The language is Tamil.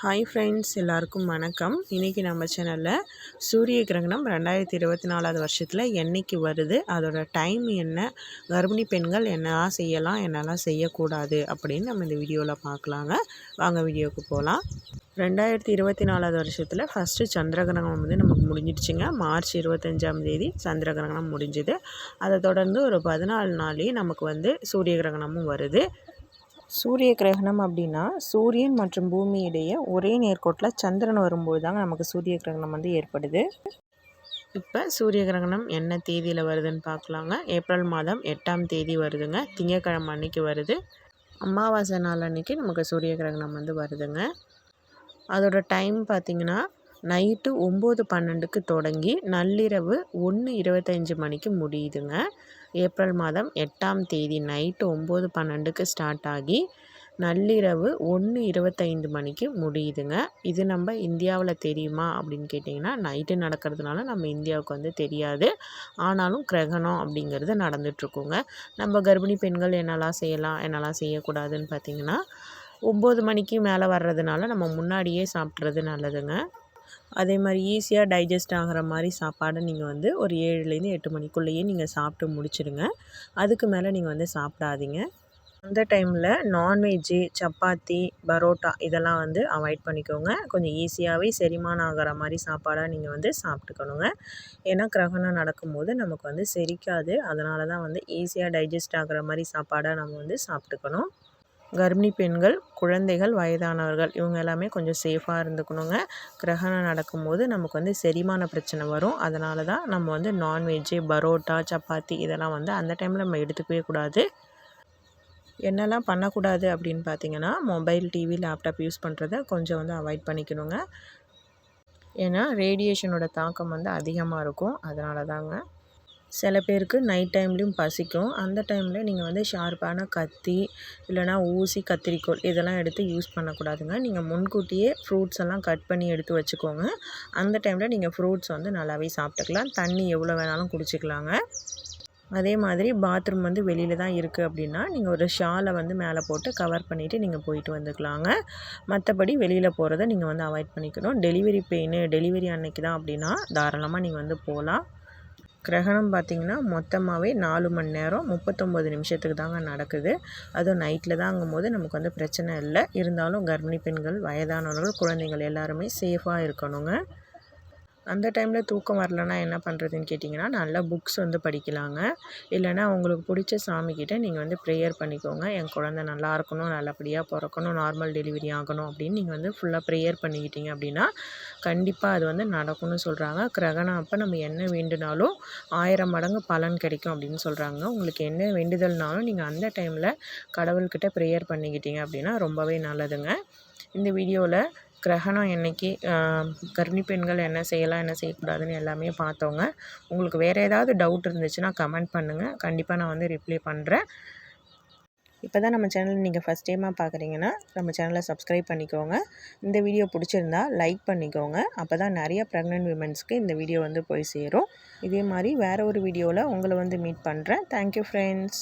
ஹாய் ஃப்ரெண்ட்ஸ் எல்லாருக்கும் வணக்கம். இன்றைக்கி நம்ம சேனலில் சூரிய கிரகணம் ரெண்டாயிரத்தி இருபத்தி நாலாவது வருஷத்தில் என்றைக்கு வருது? அதோட டைம் என்ன? கர்ப்பிணி பெண்கள் என்னெல்லாம் செய்யலாம்? என்னெல்லாம் செய்யக்கூடாது? அப்படின்னு நம்ம இந்த வீடியோவில் பார்க்கலாங்க. வாங்க வீடியோவுக்கு போகலாம் ரெண்டாயிரத்தி இருபத்தி நாலாவது வருஷத்தில் ஃபஸ்ட்டு சந்திரகிரகணம் வந்து நமக்கு முடிஞ்சிடுச்சுங்க. மார்ச் இருபத்தஞ்சாம் தேதி சந்திரகிரகணம் முடிஞ்சுது. அதை தொடர்ந்து ஒரு பதினாலு நாள்லேயே நமக்கு வந்து சூரிய கிரகணமும் வருது. சூரிய கிரகணம் அப்படின்னா சூரியன் மற்றும் பூமி இடையே ஒரே நேர்கோட்டில் சந்திரன் வரும்போது தாங்க நமக்கு சூரிய கிரகணம் வந்து ஏற்படுது. இப்போ சூரிய கிரகணம் என்ன தேதியில் வருதுன்னு பார்க்கலாங்க. ஏப்ரல் மாதம் எட்டாம் தேதி வருதுங்க. திங்கக்கிழமை அன்னைக்கு வருது. அமாவாசை நாள் அன்னைக்கு நமக்கு சூரிய கிரகணம் வந்து வருதுங்க. அதோட டைம் பார்த்திங்கன்னா நைட்டு ஒம்பது பன்னெண்டுக்கு தொடங்கி நள்ளிரவு ஒன்று இருபத்தஞ்சி மணிக்கு முடியுதுங்க. ஏப்ரல் மாதம் எட்டாம் தேதி நைட்டு ஒம்பது பன்னெண்டுக்கு ஸ்டார்ட் ஆகி நள்ளிரவு ஒன்று இருபத்தைந்து மணிக்கு முடியுதுங்க. இது நம்ம இந்தியாவில் தெரியுமா அப்படின்னு கேட்டிங்கன்னா நைட்டு நடக்கிறதுனால நம்ம இந்தியாவுக்கு வந்து தெரியாது. ஆனாலும் கிரகணம் அப்படிங்கிறது நடந்துகிட்ருக்குங்க நம்ம கர்ப்பிணி பெண்கள் என்னெல்லாம் செய்யலாம் என்னெல்லாம் செய்யக்கூடாதுன்னு பார்த்திங்கன்னா ஒம்பது மணிக்கு மேலே வர்றதுனால நம்ம முன்னாடியே சாப்பிட்றது நல்லதுங்க. அதே மாதிரி ஈஸியாக டைஜஸ்ட் ஆகிற மாதிரி சாப்பாடை நீங்கள் வந்து ஒரு ஏழுலேருந்து எட்டு மணிக்குள்ளேயே நீங்கள் சாப்பிட்டு முடிச்சிடுங்க. அதுக்கு மேலே நீங்கள் வந்து சாப்பிடாதீங்க. அந்த டைமில் நான்வெஜ்ஜு சப்பாத்தி பரோட்டா இதெல்லாம் வந்து அவாய்ட் பண்ணிக்கோங்க. கொஞ்சம் ஈஸியாகவே செரிமானம் ஆகிற மாதிரி சாப்பாடாக நீங்கள் வந்து சாப்பிட்டுக்கணுங்க. ஏன்னா கிரகணம் நடக்கும்போது நமக்கு வந்து செரிக்காது. அதனால தான் வந்து ஈஸியாக டைஜஸ்ட் ஆகிற மாதிரி சாப்பாடாக நம்ம வந்து சாப்பிட்டுக்கணும். கர்ப்பிணி பெண்கள் குழந்தைகள் வயதானவர்கள் இவங்க எல்லாமே கொஞ்சம் சேஃபாக இருந்துக்கணுங்க. கிரகணம் நடக்கும்போது நமக்கு வந்து செரிமான பிரச்சனை வரும். அதனால தான் நம்ம வந்து நான்வெஜ்ஜு பரோட்டா சப்பாத்தி இதெல்லாம் வந்து அந்த டைமில் நம்ம எடுத்துக்கவே கூடாது. என்னெல்லாம் பண்ணக்கூடாது அப்படின்னு பார்த்தீங்கன்னா மொபைல் டிவி லேப்டாப் யூஸ் பண்ணுறத கொஞ்சம் வந்து அவாய்ட் பண்ணிக்கணுங்க. ஏன்னா ரேடியேஷனோட தாக்கம் வந்து அதிகமாக இருக்கும். அதனால தாங்க. சில பேருக்கு நைட் டைம்லேயும் பசிக்கும். அந்த டைமில் நீங்கள் வந்து ஷார்ப்பான கத்தி இல்லைனா ஊசி கத்திரிக்கோல் இதெல்லாம் எடுத்து யூஸ் பண்ணக்கூடாதுங்க. நீங்கள் முன்கூட்டியே ஃப்ரூட்ஸ் எல்லாம் கட் பண்ணி எடுத்து வச்சுக்கோங்க. அந்த டைமில் நீங்கள் ஃப்ரூட்ஸ் வந்து நல்லாவே சாப்பிட்டுக்கலாம். தண்ணி எவ்வளோ வேணாலும் குடிச்சிக்கலாங்க. அதே மாதிரி பாத்ரூம் வந்து வெளியில் தான் இருக்குது அப்படின்னா நீங்கள் ஒரு ஷாலை வந்து மேலே போட்டு கவர் பண்ணிவிட்டு நீங்கள் போயிட்டு வந்துக்கலாங்க. மற்றபடி வெளியில் போகிறத நீங்கள் வந்து அவாய்ட் பண்ணிக்கணும். டெலிவரி பெயின் டெலிவரி அன்னைக்கு தான் அப்படின்னா தாராளமாக நீங்கள் வந்து போகலாம். கிரகணம் பார்த்திங்கன்னா மொத்தமாகவே நாலு மணி நேரம் முப்பத்தொம்போது நிமிஷத்துக்கு தாங்க நடக்குது. அதுவும் நைட்டில் தாங்கும் போது நமக்கு வந்து பிரச்சனை இல்லை. இருந்தாலும் கர்ப்பிணி பெண்கள் வயதானவர்கள் குழந்தைகள் எல்லாருமே சேஃபாக இருக்கணுங்க. அந்த டைமில் தூக்கம் வரலன்னா என்ன பண்ணுறதுன்னு கேட்டிங்கன்னா நல்லா புக்ஸ் வந்து படிக்கலாங்க. இல்லைனா உங்களுக்கு பிடிச்ச சாமிக்கிட்ட நீங்கள் வந்து ப்ரேயர் பண்ணிக்கோங்க. என் குழந்த நல்லா இருக்கணும் நல்லபடியாக பிறக்கணும் நார்மல் டெலிவரி ஆகணும் அப்படின்னு நீங்கள் வந்து ஃபுல்லாக ப்ரேயர் பண்ணிக்கிட்டீங்க அப்படின்னா கண்டிப்பாக அது வந்து நடக்கும்னு சொல்கிறாங்க கிரகணம் அப்போ நம்ம என்ன வேண்டுனாலும் ஆயிரம் மடங்கு பலன் கிடைக்கும் அப்படின்னு சொல்கிறாங்க உங்களுக்கு என்ன வேண்டுதல்னாலும் நீங்கள் அந்த டைமில் கடவுள்கிட்ட ப்ரேயர் பண்ணிக்கிட்டீங்க அப்படின்னா ரொம்பவே நல்லதுங்க. இந்த வீடியோவில் கிரகணம் என்றைக்கி கர்ப்பிணி பெண்கள் என்ன செய்யலாம் என்ன செய்யக்கூடாதுன்னு எல்லாமே பார்த்தோங்க. உங்களுக்கு வேறு ஏதாவது டவுட் இருந்துச்சுன்னா கமெண்ட் பண்ணுங்கள் கண்டிப்பாக நான் வந்து ரிப்ளை பண்ணுறேன் இப்போ தான் நம்ம சேனல் நீங்கள் ஃபஸ்ட் டைமாக பார்க்குறீங்கன்னா நம்ம சேனலை சப்ஸ்கிரைப் பண்ணிக்கோங்க. இந்த வீடியோ பிடிச்சிருந்தா லைக் பண்ணிக்கோங்க. அப்போ தான் நிறைய ப்ரெக்னென்ட் விமென்ஸ்க்கு இந்த வீடியோ வந்து போய் சேரும். இதே மாதிரி வேறு ஒரு வீடியோவில் உங்களை வந்து மீட் பண்ணுறேன் தேங்க்யூ ஃப்ரெண்ட்ஸ்